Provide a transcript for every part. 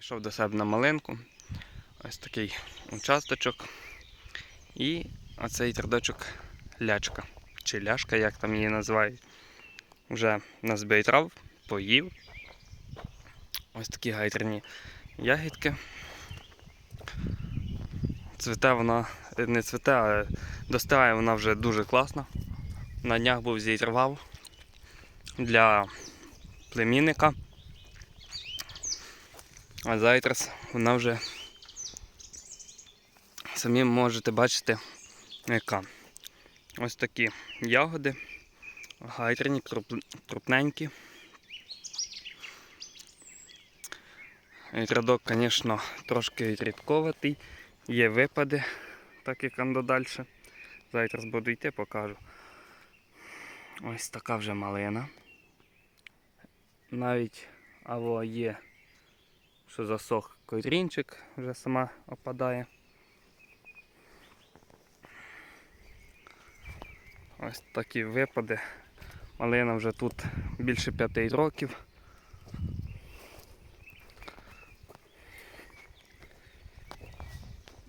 Прийшов до себе на малинку. Ось такий участочок. І оцей рядочок лячка. Чи ляшка, як там її називають. Вже назбирав, поїв. Ось такі гайтерні ягідки. Цвіте вона, не цвіте, а достигає вона вже дуже класно. На днях був зірвав для племінника. А зараз вона вже самі можете бачити яка. Ось такі ягоди, гайтерні, крупненькі. Рядок, звісно, трошки рідковатий, є випади, так як ando далі. Зараз буду йти, покажу. Ось така вже малина. Навіть або є, що засох корінчик, вже сама опадає. Ось такі випади. Малина вже тут більше п'яти років.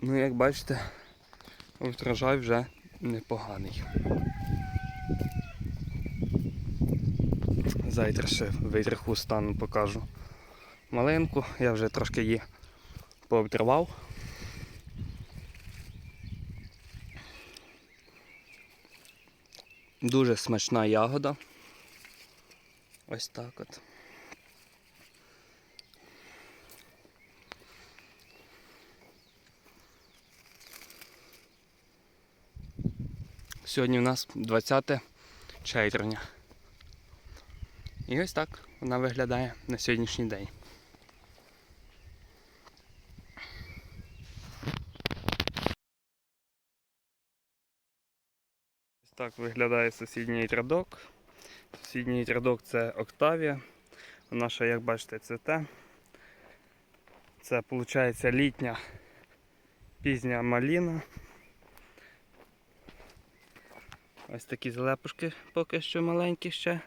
Ну, як бачите, врожай вже непоганий. Завтра ще витриху стану покажу малинку. Я вже трошки її пообтривав. Дуже смачна ягода. Ось так от. Сьогодні у нас 20 червня. І ось так вона виглядає на сьогоднішній день. Так виглядає сусідній рядок. Сусідній рядок це Октавія. Вона ще, як бачите, цвіте. Це виходить літня пізня маліна. Ось такі залепушки поки що маленькі ще,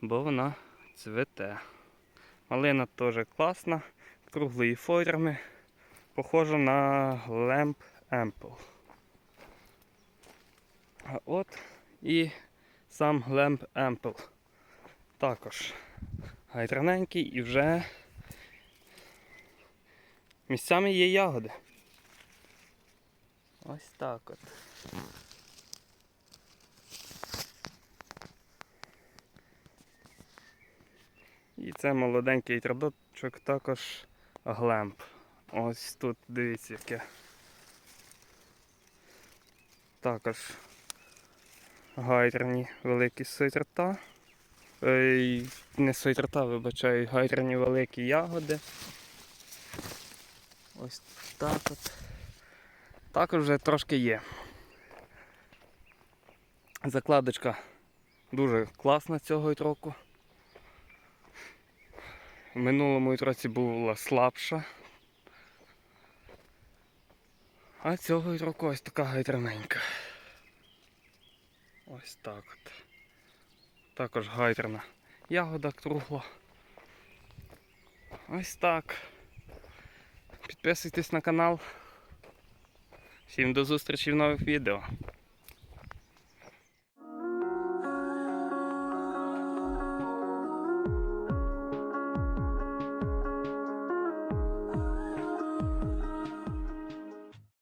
бо вона цвете. Малина теж класна, круглої форми, похожа на Lamp Ample. От і сам Lamp Ample. Також гайтрененький і вже місцями є ягоди. Ось так от. І це молоденький традочок також глемп. Ось тут дивіться яке. Також гайтерні великі сойтерта. Ей, не сойтерта, вибачаю, гайтерні великі ягоди. Ось так от. Також вже трошки є. Закладочка дуже класна цього року. В минулому році була слабша. А цього року ось така гайтерненька. Ось так от. Також гайтерна ягода кругла. Ось так. Підписуйтесь на канал. Всім до зустрічі в нових відео.